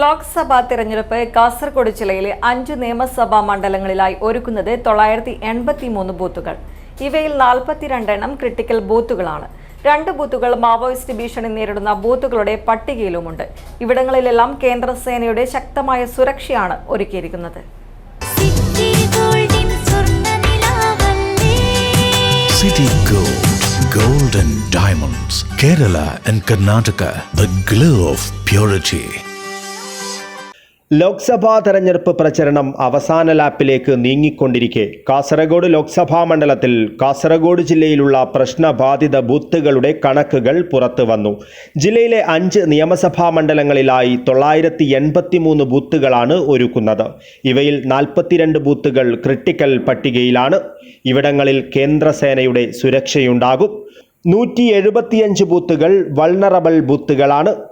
ലോക്സഭാ തിരഞ്ഞെടുപ്പ് കാസർഗോഡ് ജില്ലയിലെ അഞ്ച് നിയമസഭാ മണ്ഡലങ്ങളിലായി ഒരുക്കുന്നത് തൊള്ളായിരത്തി എൺപത്തി മൂന്ന് ബൂത്തുകൾ. ഇവയിൽ നാൽപ്പത്തിരണ്ടെണ്ണം ക്രിട്ടിക്കൽ ബൂത്തുകളാണ്. രണ്ട് ബൂത്തുകൾ മാവോയിസ്റ്റ് ഭീഷണി നേരിടുന്ന ബൂത്തുകളുടെ പട്ടികയിലുമുണ്ട്. ഇവിടങ്ങളിലെല്ലാം കേന്ദ്രസേനയുടെ ശക്തമായ സുരക്ഷയാണ് ഒരുക്കിയിരിക്കുന്നത്. സിറ്റി ഗോൾഡിൻ സ്വർണനിലാവല്ലേ City Gold, Gold and Diamonds, Kerala and Karnataka, the glow of purity. Lok Sabha തെരഞ്ഞെടുപ്പ് പ്രചരണം അവസാന ലാപ്പിലേക്ക് നീങ്ങിക്കൊണ്ടിരിക്കെ. കാസർഗോഡ് ലോക്സഭാ മണ്ഡലത്തിൽ കാസർഗോഡ് ജില്ലയിലുള്ള പ്രശ്നബാധിത ബൂത്തുകളുടെ കണക്കുകൾ പുറത്തു വന്നു. ജില്ലയിലെ അഞ്ച് നിയമസഭാ മണ്ഡലങ്ങളിലായി തൊള്ളായിരത്തി എൺപത്തി മൂന്ന് ബൂത്തുകളാണ് ഒരുക്കുന്നത്. ഇവയിൽ നാൽപ്പത്തിരണ്ട് ബൂത്തുകൾ ക്രിട്ടിക്കൽ പട്ടികയിലാണ്. ഇവിടങ്ങളിൽ കേന്ദ്രസേനയുടെ സുരക്ഷയുണ്ടാകും. നൂറ്റി എഴുപത്തിയഞ്ച് ബൂത്തുകൾ വൾണറബിൾ ബൂത്തുകളാണ്.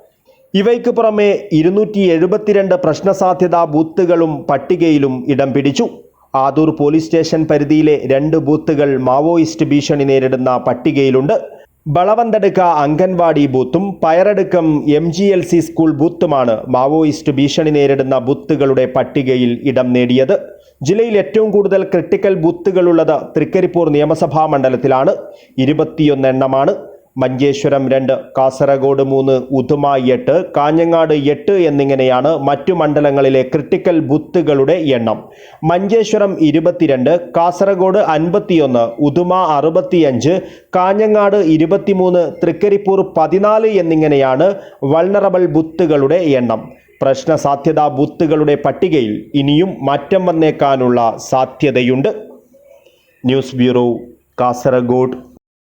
ഇവയ്ക്ക് പുറമെ ഇരുന്നൂറ്റി എഴുപത്തിരണ്ട് പ്രശ്നസാധ്യതാ ബൂത്തുകളും പട്ടികയിലും ഇടം പിടിച്ചു. ആദൂർ പോലീസ് സ്റ്റേഷൻ പരിധിയിലെ രണ്ട് ബൂത്തുകൾ മാവോയിസ്റ്റ് ഭീഷണി നേരിടുന്ന പട്ടികയിലുണ്ട്. Valavanthadukka anganwadi ബൂത്തും Payaradukkam M G L C school ബൂത്തുമാണ് Maoist ഭീഷണി നേരിടുന്ന ബൂത്തുകളുടെ പട്ടികയിൽ ഇടം നേടിയത്. ജില്ലയിൽ ഏറ്റവും കൂടുതൽ ക്രിട്ടിക്കൽ ബൂത്തുകളുള്ളത് തൃക്കരിപ്പൂർ നിയമസഭാ മണ്ഡലത്തിലാണ്. ഇരുപത്തിയൊന്ന് എണ്ണമാണ് മഞ്ചേശ്വരം രണ്ട് കാസർഗോഡ് മൂന്ന് ഉദുമ എട്ട് കാഞ്ഞങ്ങാട് എട്ട് എന്നിങ്ങനെയാണ് മറ്റു മണ്ഡലങ്ങളിലെ ക്രിട്ടിക്കൽ ബുത്തുകളുടെ എണ്ണം. മഞ്ചേശ്വരം ഇരുപത്തിരണ്ട് കാസർഗോഡ് അൻപത്തിയൊന്ന് ഉദുമ അറുപത്തിയഞ്ച് കാഞ്ഞങ്ങാട് ഇരുപത്തിമൂന്ന് തൃക്കരിപ്പൂർ പതിനാല് എന്നിങ്ങനെയാണ് വൾണറബിൾ ബുത്തുകളുടെ എണ്ണം. പ്രശ്ന സാധ്യതാ ബുത്തുകളുടെ പട്ടികയിൽ ഇനിയും മാറ്റം വന്നേക്കാനുള്ള സാധ്യതയുണ്ട്. News bureau Kasaragod.